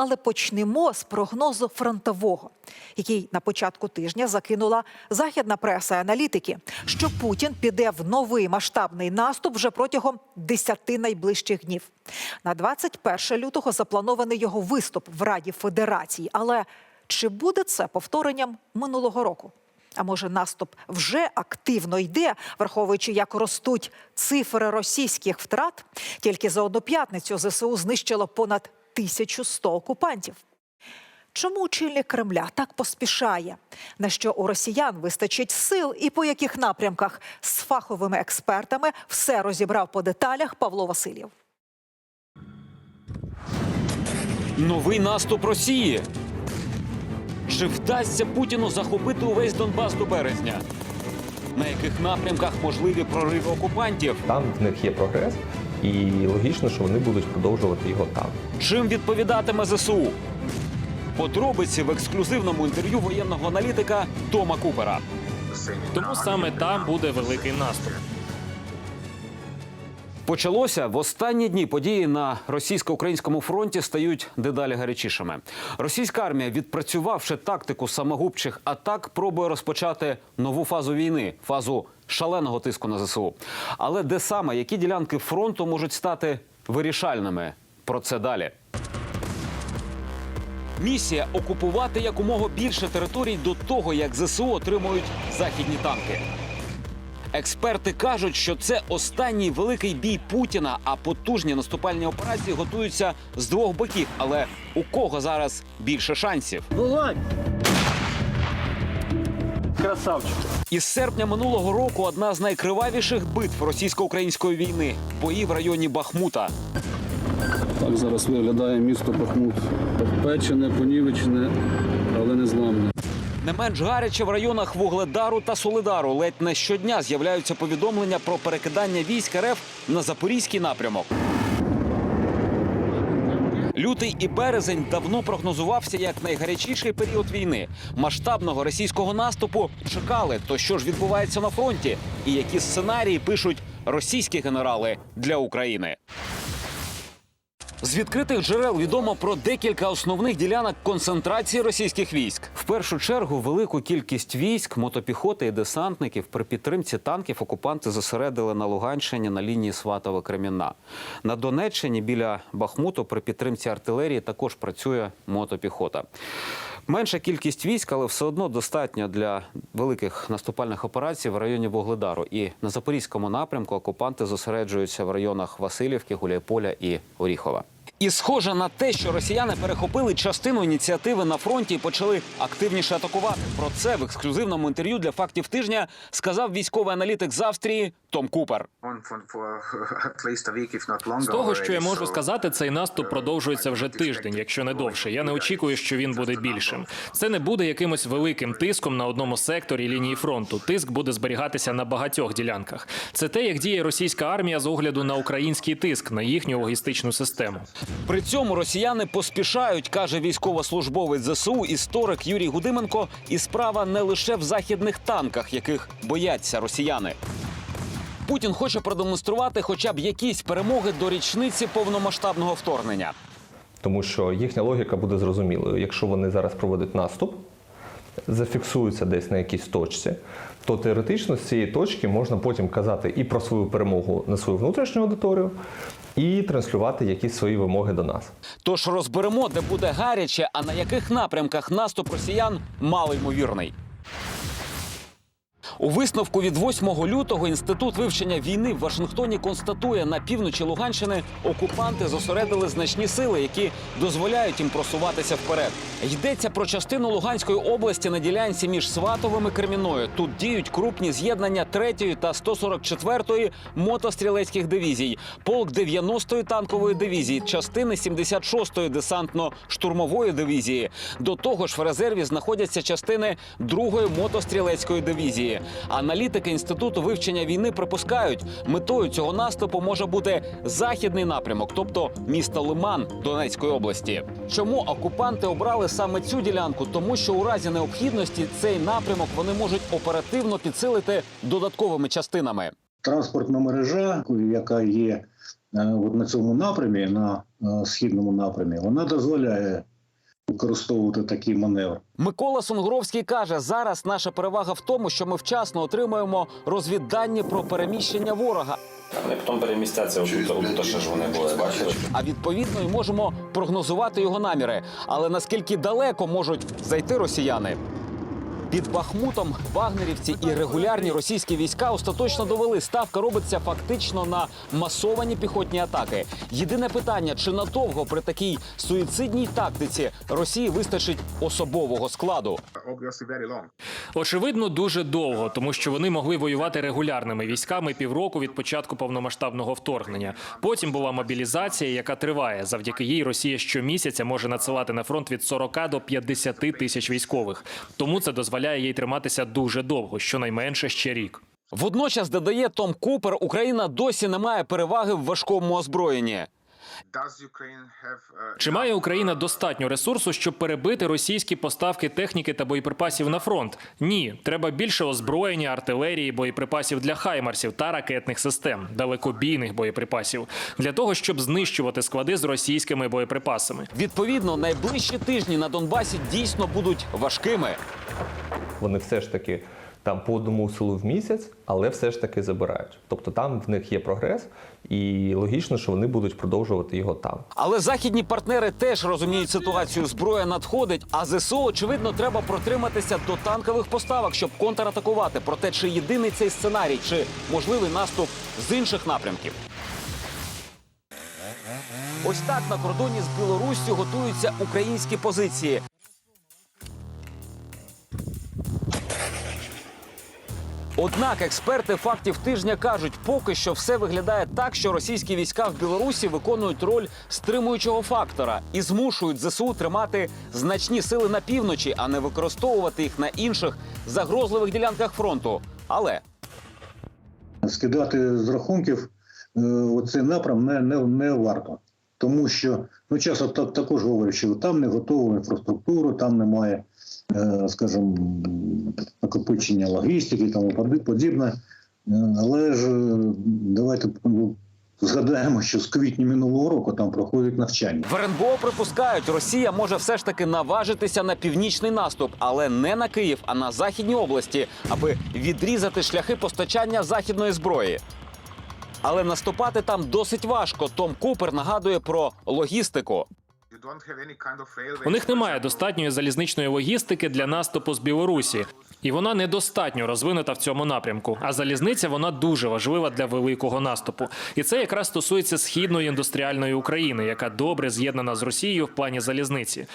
Але почнемо з прогнозу фронтового, який на початку тижня закинула західна преса і аналітики, що Путін піде в новий масштабний наступ вже протягом 10 найближчих днів. На 21 лютого запланований його виступ в Раді Федерації. Але чи буде це повторенням минулого року? А може, наступ вже активно йде, враховуючи, як ростуть цифри російських втрат? Тільки за одну п'ятницю ЗСУ знищило понад 1100 окупантів. Чому очільник Кремля так поспішає? На що у росіян вистачить сил і по яких напрямках з фаховими експертами все розібрав по деталях Павло Васильєв. Новий наступ Росії. Чи вдасться Путіну захопити увесь Донбас до березня? На яких напрямках можливі прориви окупантів? Там в них є прогрес, і логічно, що вони будуть продовжувати його там. Чим відповідатиме ЗСУ? Подробиці в ексклюзивному інтерв'ю воєнного аналітика Тома Купера. Тому саме там буде великий наступ. Почалося в останні дні події на російсько-українському фронті стають дедалі гарячішими. Російська армія, відпрацювавши тактику самогубчих атак, пробує розпочати нову фазу війни фазу шаленого тиску на ЗСУ. Але де саме які ділянки фронту можуть стати вирішальними? Про це далі. Місія окупувати якомога більше територій до того, як ЗСУ отримують західні танки. Експерти кажуть, що це останній великий бій Путіна, а потужні наступальні операції готуються з двох боків. Але у кого зараз більше шансів? Красавчик. Із серпня минулого року одна з найкривавіших битв російсько-української війни бої в районі Бахмута. Так зараз виглядає місто Бахмут. Печене, понівечене, але не зламне. Не менш гаряче в районах Вугледару та Солидару. Ледь не щодня з'являються повідомлення про перекидання військ РФ на запорізький напрямок. Лютий і березень давно прогнозувався як найгарячіший період війни. Масштабного російського наступу чекали. То що ж відбувається на фронті, і які сценарії пишуть російські генерали для України? З відкритих джерел відомо про декілька основних ділянок концентрації російських військ. В першу чергу велику кількість військ, мотопіхоти і десантників при підтримці танків окупанти зосередили на Луганщині на лінії Сватове Кремінна. На Донеччині біля Бахмуту при підтримці артилерії також працює мотопіхота. Менша кількість військ, але все одно достатньо для великих наступальних операцій в районі Вогледару. І на запорізькому напрямку окупанти зосереджуються в районах Васильівки, Гуляйполя і Оріхова. І схоже на те, що росіяни перехопили частину ініціативи на фронті і почали активніше атакувати. Про це в ексклюзивному інтерв'ю для фактів тижня сказав військовий аналітик з Австрії Том Купер. З того, що я можу сказати, цей наступ продовжується вже тиждень, якщо не довше. Я не очікую, що він буде більшим. Це не буде якимось великим тиском на одному секторі лінії фронту. Тиск буде зберігатися на багатьох ділянках. Це те, як діє російська армія з огляду на український тиск на їхню логістичну систему. При цьому росіяни поспішають, каже військовослужбовець ЗСУ історик Юрій Гудименко. І справа не лише в західних танках, яких бояться росіяни. Путін хоче продемонструвати хоча б якісь перемоги до річниці повномасштабного вторгнення. Тому що їхня логіка буде зрозумілою. Якщо вони зараз проводять наступ, зафіксуються десь на якійсь точці, то теоретично з цієї точки можна потім казати і про свою перемогу на свою внутрішню аудиторію, і транслювати якісь свої вимоги до нас. Тож розберемо, де буде гаряче, а на яких напрямках наступ росіян малоймовірний. У висновку від 8 лютого інститут вивчення війни в Вашингтоні констатує, на півночі Луганщини окупанти зосередили значні сили, які дозволяють їм просуватися вперед. Йдеться про частину Луганської області на ділянці між Сватовим і Креміною. Тут діють крупні з'єднання 3-ї та 144-ї мотострілецьких дивізій, полк 90-ї танкової дивізії, частини 76-ї десантно-штурмової дивізії. До того ж, в резерві знаходяться частини 2-ї мотострілецької дивізії. Аналітики інституту вивчення війни припускають, метою цього наступу може бути західний напрямок, тобто місто Лиман Донецької області. Чому окупанти обрали саме цю ділянку? Тому що у разі необхідності цей напрямок вони можуть оперативно підсилити додатковими частинами. транспортна мережа, яка є е, от на цьому напрямі на е, східному напрямі, вона дозволяє використовувати такий маневр. Микола Сунгровський каже: зараз наша перевага в тому, що ми вчасно отримуємо розвіддані про переміщення ворога. Вони потім перемістяться отут, що ж вони були, бачили? А відповідно і можемо прогнозувати його наміри. Але наскільки далеко можуть зайти росіяни? Під Бахмутом вагнерівці і регулярні російські війська остаточно довели. Ставка робиться фактично на масовані піхотні атаки. Єдине питання: чи надовго при такій суїцидній тактиці Росії вистачить особового складу? Очевидно, дуже довго, тому що вони могли воювати регулярними військами півроку від початку повномасштабного вторгнення. Потім була мобілізація, яка триває. Завдяки їй Росія щомісяця може надсилати на фронт від 40 до 50 тисяч військових. Тому це дозволяє їй триматися дуже довго, щонайменше ще рік. Водночас додає Том Купер, Україна досі не має переваги в важкому озброєнні. Чи має Україна достатньо ресурсу, щоб перебити російські поставки техніки та боєприпасів на фронт? Ні, треба більше озброєння, артилерії, боєприпасів для хаймарсів та ракетних систем, далекобійних боєприпасів для того, щоб знищувати склади з російськими боєприпасами. Відповідно, найближчі тижні на Донбасі дійсно будуть важкими. Вони все ж таки там по одному селу в місяць, але все ж таки забирають. Тобто там в них є прогрес, і логічно, що вони будуть продовжувати його там. Але західні партнери теж розуміють ситуацію. Зброя надходить, а ЗСУ, очевидно, треба протриматися до танкових поставок, щоб контратакувати. Проте чи єдиний цей сценарій, чи можливий наступ з інших напрямків? Ось так на кордоні з Білоруссю готуються українські позиції. Однак експерти фактів тижня кажуть, поки що все виглядає так, що російські війська в Білорусі виконують роль стримуючого фактора і змушують ЗСУ тримати значні сили на півночі, а не використовувати їх на інших загрозливих ділянках фронту. Але Скидати з рахунків е, оцей напрям не, не, не варто. Тому що ну, часто так, також говорять, що там не готова інфраструктура, там немає, е, скажімо, накопичення логістики тому подібне. Е, Але ж е, давайте ну, згадаємо, що з квітня минулого року там проходить навчання. в РНБО припускають, Росія може все ж таки наважитися на північний наступ, але не на Київ, а на західні області, аби відрізати шляхи постачання західної зброї. Але наступати там досить важко. Том Купер нагадує про логістику. У них немає достатньої залізничної логістики для наступу з Білорусі, і вона недостатньо розвинута в цьому напрямку. А залізниця вона дуже важлива для великого наступу. І це якраз стосується східної індустріальної України, яка добре з'єднана з Росією в плані залізниці.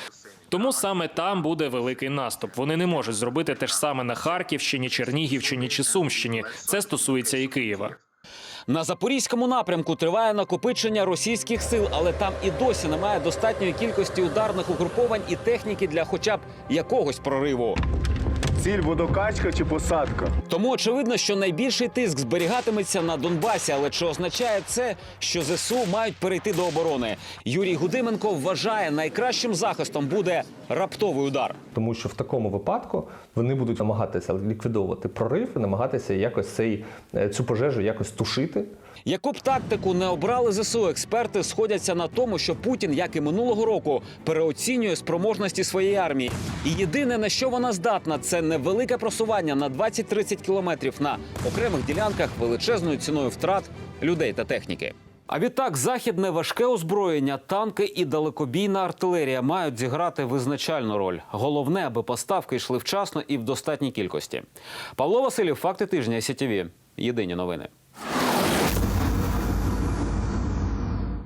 Тому саме там буде великий наступ. Вони не можуть зробити те ж саме на Харківщині, Чернігівщині чи Сумщині. Це стосується і Києва. На запорізькому напрямку триває накопичення російських сил, але там і досі немає достатньої кількості ударних угруповань і техніки для хоча б якогось прориву. Ціль водокачка чи посадка? Тому очевидно, що найбільший тиск зберігатиметься на Донбасі. Але чи означає це, що ЗСУ мають перейти до оборони? Юрій Гудименко вважає, найкращим захистом буде раптовий удар. Тому що в такому випадку вони будуть намагатися ліквідовувати прорив, і намагатися якось цей, е, цю пожежу якось тушити. Яку б тактику не обрали ЗСУ, експерти сходяться на тому, що Путін, як і минулого року, переоцінює спроможності своєї армії. І єдине на що вона здатна, це невелике просування на 20-30 кілометрів на окремих ділянках величезною ціною втрат людей та техніки. А відтак західне важке озброєння, танки і далекобійна артилерія мають зіграти визначальну роль. Головне, аби поставки йшли вчасно і в достатній кількості. Павло Василів, факти тижня СІТІВІ. Єдині новини.